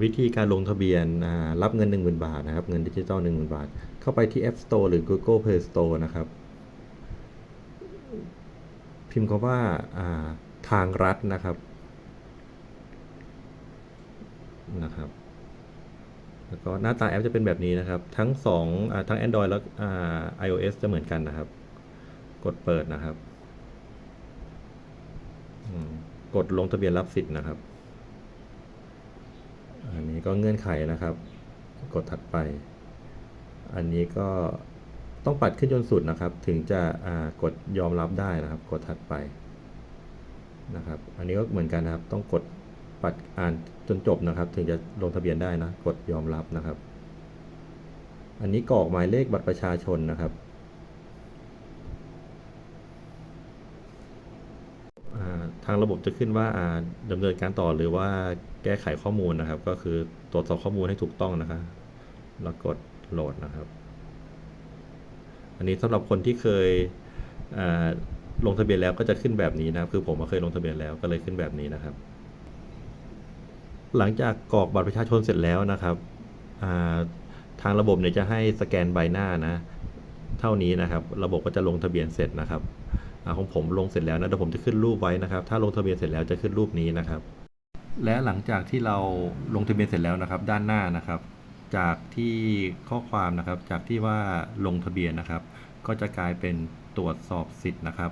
วิธีการลงทะเบียนรับเงิน 10,000 บาทนะครับ เงินดิจิตอล10,000 บาท เข้าไปที่ App Store หรือ Google Play Store นะครับ พิมพ์คำว่าอ่าทางรัฐนะครับนะครับ แล้วก็หน้าตาแอปจะเป็นแบบนี้นะครับ ทั้งสองทั้ง Android แล้วอ่า iOS จะเหมือนกันนะครับ กดเปิดนะครับ กดลงทะเบียนรับสิทธิ์นะครับ อันนี้ก็เงื่อนไขนะครับ กดถัดไป อันนี้ก็ต้องปัดขึ้นจนสุดนะครับ ถึงจะกดยอมรับได้นะครับ กดถัดไปนะครับ อันนี้ก็เหมือนกันนะครับ ต้องกดปัดอ่านจนจบนะครับ ถึงจะลงทะเบียนได้นะ กดยอมรับนะครับ อันนี้กรอกหมายเลขบัตรประชาชนนะครับ อ่า ทางระบบจะขึ้นว่าอ่าดำเนินการต่อหรือว่าแก้ไขข้อมูลนะครับ ก็คือตรวจสอบข้อมูลให้ถูกต้องนะครับแล้วกดโหลดนะครับ อันนี้สำหรับคนที่เคยลงทะเบียนแล้วก็จะขึ้นแบบนี้นะครับ คือผมเคยลงทะเบียนแล้วก็เลยขึ้นแบบนี้นะครับ หลังจากกรอกบัตรประชาชนเสร็จแล้วนะครับทางระบบเนี่ยจะให้สแกนใบหน้านะ เท่านี้นะครับ ระบบก็จะลงทะเบียนเสร็จนะครับ ของผมลงเสร็จแล้วนะเดี๋ยวผมจะขึ้นรูปไว้นะครับ ถ้าลงทะเบียนเสร็จแล้วจะขึ้นรูปนี้นะครับ และหลังจากที่เราลงทะเบียนเสร็จแล้วนะครับ ด้านหน้านะครับ จากที่ข้อความนะครับ จากที่ว่าลงทะเบียนนะครับ ก็จะกลายเป็นตรวจสอบสิทธิ์นะครับ